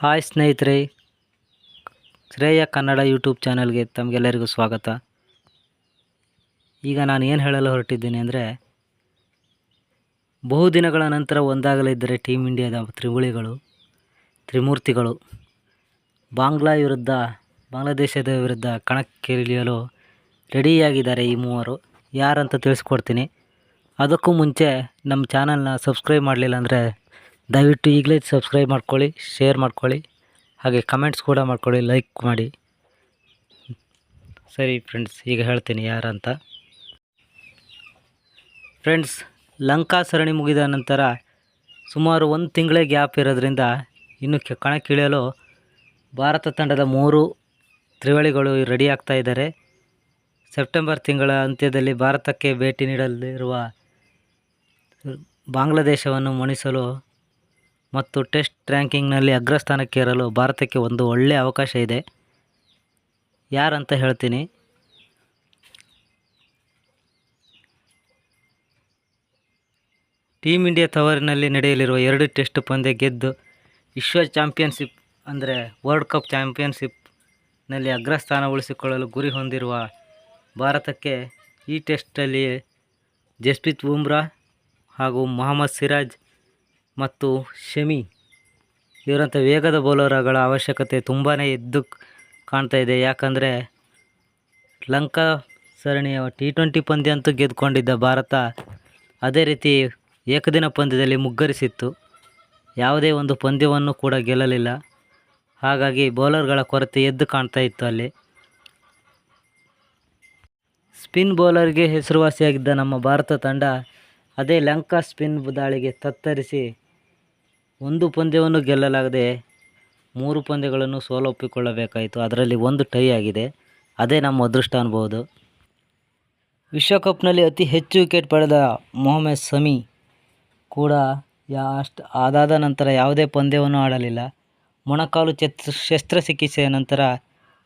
Hi ಸ್ನೇಹಿತರೆ. ಶ್ರೇಯ Kannada YouTube ಚಾನಲ್ಗೆ ತಮಗೆಲ್ಲರಿಗೂ ಸ್ವಾಗತ. ಈಗ ನಾನು ಏನು ಹೇಳಲು ಹೊರಟಿದ್ದೀನಿ ಅಂದರೆ ಬಹುದಿನಗಳ ನಂತರ ಒಂದಾಗಲಿದ್ದರೆ ಟೀಮ್ ಇಂಡಿಯಾದ ತ್ರಿಗುಳಿಗಳು ತ್ರಿಮೂರ್ತಿಗಳು, ಬಾಂಗ್ಲಾ ವಿರುದ್ಧ, ಬಾಂಗ್ಲಾದೇಶದ ವಿರುದ್ಧ ಕಣಕ್ಕಿಳಿಯಲು ರೆಡಿಯಾಗಿದ್ದಾರೆ ಈ ಮೂವರು. ಯಾರಂತ ತಿಳಿಸ್ಕೊಡ್ತೀನಿ. ಅದಕ್ಕೂ ಮುಂಚೆ ನಮ್ಮ ಚಾನಲ್ನ ಸಬ್ಸ್ಕ್ರೈಬ್ ಮಾಡಲಿಲ್ಲ ಅಂದರೆ ದಯವಿಟ್ಟು ಈಗಲೇ ಸಬ್ಸ್ಕ್ರೈಬ್ ಮಾಡ್ಕೊಳ್ಳಿ ಶೇರ್ ಮಾಡ್ಕೊಳ್ಳಿ, ಹಾಗೆ ಕಮೆಂಟ್ಸ್ ಕೂಡ ಮಾಡ್ಕೊಳ್ಳಿ ಲೈಕ್ ಮಾಡಿ. ಸರಿ ಫ್ರೆಂಡ್ಸ್ ಈಗ ಹೇಳ್ತೀನಿ ಯಾರಂತ. ಫ್ರೆಂಡ್ಸ್ ಲಂಕಾ ಸರಣಿ ಮುಗಿದ ನಂತರ ಸುಮಾರು ಒಂದು ತಿಂಗಳೇ ಗ್ಯಾಪ್ ಇರೋದ್ರಿಂದ ಇನ್ನು ಕಣಕ್ಕಿಳಿಯಲು ಭಾರತ ತಂಡದ ಮೂರು ತ್ರಿವಳಿಗಳು ರೆಡಿ ಆಗ್ತಾ ಇದ್ದಾರೆ. ಸೆಪ್ಟೆಂಬರ್ ತಿಂಗಳ ಅಂತ್ಯದಲ್ಲಿ ಭಾರತಕ್ಕೆ ಭೇಟಿ ನೀಡಲಿರುವ ಬಾಂಗ್ಲಾದೇಶವನ್ನು ಮಣಿಸಲು ಮತ್ತು ಟೆಸ್ಟ್ ರ್ಯಾಂಕಿಂಗ್ನಲ್ಲಿ ಅಗ್ರಸ್ಥಾನಕ್ಕೇರಲು ಭಾರತಕ್ಕೆ ಒಂದು ಒಳ್ಳೆಯ ಅವಕಾಶ ಇದೆ. ಯಾರಂತ ಹೇಳ್ತೀನಿ? ಟೀಮ್ ಇಂಡಿಯಾ ತವರಿನಲ್ಲಿ ನಡೆಯಲಿರುವ ಎರಡು ಟೆಸ್ಟ್ ಪಂದ್ಯ ಗೆದ್ದು ವಿಶ್ವ ಚಾಂಪಿಯನ್ಶಿಪ್ ಅಂದರೆ ವರ್ಲ್ಡ್ ಕಪ್ ಚಾಂಪಿಯನ್ಶಿಪ್ನಲ್ಲಿ ಅಗ್ರಸ್ಥಾನ ಉಳಿಸಿಕೊಳ್ಳಲು ಗುರಿ ಹೊಂದಿರುವ ಭಾರತಕ್ಕೆ ಈ ಟೆಸ್ಟಲ್ಲಿ ಜಸ್ಪ್ರೀತ್ ಬುಮ್ರಾ ಹಾಗೂ ಮೊಹಮ್ಮದ್ ಸಿರಾಜ್ ಮತ್ತು ಶಮಿ. ಇವರಂಥ ವೇಗದ ಬೌಲರ್ಗಳ ಅವಶ್ಯಕತೆ ತುಂಬಾ ಎದ್ದು ಕಾಣ್ತಾ ಇದೆ. ಯಾಕಂದರೆ ಲಂಕಾ ಸರಣಿಯ ಟಿ ಟ್ವೆಂಟಿ ಪಂದ್ಯ ಅಂತೂ ಗೆದ್ದುಕೊಂಡಿದ್ದ ಭಾರತ ಅದೇ ರೀತಿ ಏಕದಿನ ಪಂದ್ಯದಲ್ಲಿ ಮುಗ್ಗರಿಸಿತ್ತು. ಯಾವುದೇ ಒಂದು ಪಂದ್ಯವನ್ನು ಕೂಡ ಗೆಲ್ಲಲಿಲ್ಲ. ಹಾಗಾಗಿ ಬೌಲರ್ಗಳ ಕೊರತೆ ಎದ್ದು ಕಾಣ್ತಾ ಇತ್ತು ಅಲ್ಲಿ. ಸ್ಪಿನ್ ಬೌಲರ್ಗೆ ಹೆಸರುವಾಸಿಯಾಗಿದ್ದ ನಮ್ಮ ಭಾರತ ತಂಡ ಅದೇ ಲಂಕಾ ಸ್ಪಿನ್ ದಾಳಿಗೆ ತತ್ತರಿಸಿ ಒಂದು ಪಂದ್ಯವನ್ನು ಗೆಲ್ಲಲಾಗದೆ ಮೂರು ಪಂದ್ಯಗಳನ್ನು ಸೋಲೊಪ್ಪಿಕೊಳ್ಳಬೇಕಾಯಿತು ಅದರಲ್ಲಿ ಒಂದು ಟೈ ಆಗಿದೆ. ಅದೇ ನಮ್ಮ ಅದೃಷ್ಟ ಅನ್ಬೋದು. ವಿಶ್ವಕಪ್ನಲ್ಲಿ ಅತಿ ಹೆಚ್ಚು ವಿಕೆಟ್ ಪಡೆದ ಮೊಹಮ್ಮದ್ ಸಮಿ ಕೂಡ ಯಾ ಅಷ್ಟು ಅದಾದ ನಂತರ ಯಾವುದೇ ಪಂದ್ಯವನ್ನು ಆಡಲಿಲ್ಲ. ಮೊಣಕಾಲು ಚೆತ್ ಶಸ್ತ್ರಚಿಕಿತ್ಸೆಯ ನಂತರ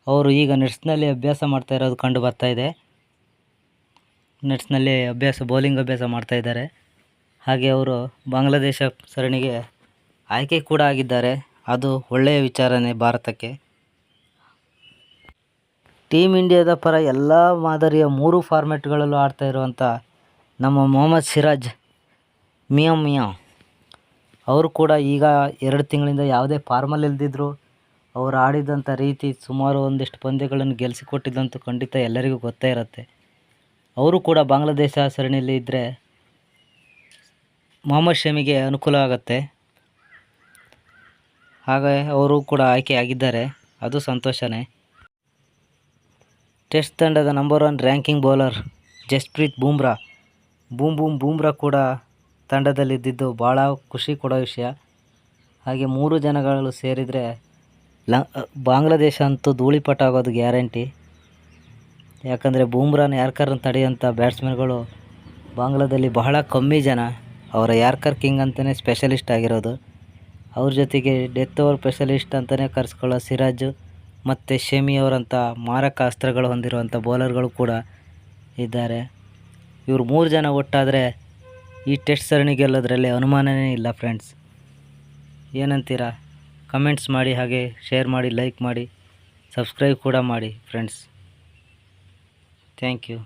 ಅವರು ಈಗ ನೆಟ್ಸ್ನಲ್ಲಿ ಅಭ್ಯಾಸ ಮಾಡ್ತಾ ಇರೋದು ಕಂಡು ಬರ್ತಾ ಇದೆ. ನೆಟ್ಸ್ನಲ್ಲಿ ಅಭ್ಯಾಸ, ಬೌಲಿಂಗ್ ಅಭ್ಯಾಸ ಮಾಡ್ತಾ ಇದ್ದಾರೆ. ಹಾಗೆ ಅವರು ಬಾಂಗ್ಲಾದೇಶ ಸರಣಿಗೆ ಆಯ್ಕೆ ಕೂಡ ಆಗಿದ್ದಾರೆ. ಅದು ಒಳ್ಳೆಯ ವಿಚಾರನೇ ಭಾರತಕ್ಕೆ. ಟೀಮ್ ಇಂಡಿಯಾದ ಪರ ಎಲ್ಲ ಮಾದರಿಯ ಮೂರು ಫಾರ್ಮೆಟ್ಗಳಲ್ಲೂ ಆಡ್ತಾ ಇರುವಂಥ ನಮ್ಮ ಮೊಹಮ್ಮದ್ ಸಿರಾಜ್, ಮಿಯಾ ಮಿಯಾ, ಅವರು ಕೂಡ ಈಗ ಎರಡು ತಿಂಗಳಿಂದ ಯಾವುದೇ ಫಾರ್ಮಲ್ಲಿ ಇಲ್ದಿದ್ರು ಅವರು ಆಡಿದಂಥ ರೀತಿ ಸುಮಾರು ಒಂದಿಷ್ಟು ಪಂದ್ಯಗಳನ್ನು ಗೆಲ್ಲಿಸಿಕೊಟ್ಟಿದ್ದಂತೂ ಖಂಡಿತ ಎಲ್ಲರಿಗೂ ಗೊತ್ತೇ ಇರುತ್ತೆ. ಅವರು ಕೂಡ ಬಾಂಗ್ಲಾದೇಶ ಸರಣಿಯಲ್ಲಿ ಇದ್ದರೆ ಮೊಹಮ್ಮದ್ ಶಮಿಗೆ ಅನುಕೂಲ ಆಗುತ್ತೆ. ಹಾಗೆ ಅವರು ಕೂಡ ಆಯ್ಕೆ ಆಗಿದ್ದಾರೆ ಅದು ಸಂತೋಷನೇ. ಟೆಸ್ಟ್ ತಂಡದ number one ranking bowler Jasprit Bumrah. Boom ಬೂಮ್ ಬೂಮ್ರಾ ಕೂಡ ತಂಡದಲ್ಲಿದ್ದಿದ್ದು ಭಾಳ ಖುಷಿ ಕೊಡೋ ವಿಷಯ. ಹಾಗೆ ಮೂರು ಜನಗಳು ಸೇರಿದರೆ ಲ, ಬಾಂಗ್ಲಾದೇಶ ಅಂತೂ ಧೂಳಿಪಟ ಆಗೋದು ಗ್ಯಾರಂಟಿ. ಯಾಕಂದರೆ ಬೂಮ್ರಾನ ಯಾರ್ಕರ್ನ ತಡೆಯುವಂಥ ಬ್ಯಾಟ್ಸ್ಮನ್ಗಳು ಬಾಂಗ್ಲಾದಲ್ಲಿ ಬಹಳ ಕಮ್ಮಿ ಜನ. ಅವರ ಯಾರ್ಕರ್ ಕಿಂಗ್ ಅಂತಲೇ ಸ್ಪೆಷಲಿಸ್ಟ್ ಆಗಿರೋದು. ಅವ್ರ ಜೊತೆಗೆ ಡೆತ್ ಓವರ್ ಸ್ಪೆಷಲಿಸ್ಟ್ ಅಂತಲೇ ಕರೆಸ್ಕೊಳ್ಳೋ ಸಿರಾಜ್ ಮತ್ತು ಶಮಿ ಅವರಂಥ ಮಾರಕ ಅಸ್ತ್ರಗಳು ಹೊಂದಿರುವಂಥ ಬೌಲರ್ಗಳು ಕೂಡ ಇದ್ದಾರೆ. ಇವರು ಮೂರು ಜನ ಒಟ್ಟಾದರೆ ಈ ಟೆಸ್ಟ್ ಸರಣಿ ಗೆಲ್ಲೋದ್ರಲ್ಲಿ ಅನುಮಾನವೇ ಇಲ್ಲ ಫ್ರೆಂಡ್ಸ್ ಏನಂತೀರಾ? ಕಮೆಂಟ್ಸ್ ಮಾಡಿ ಹಾಗೆ ಶೇರ್ ಮಾಡಿ ಲೈಕ್ ಮಾಡಿ ಸಬ್ಸ್ಕ್ರೈಬ್ ಕೂಡ ಮಾಡಿ ಫ್ರೆಂಡ್ಸ್ ಥ್ಯಾಂಕ್ ಯು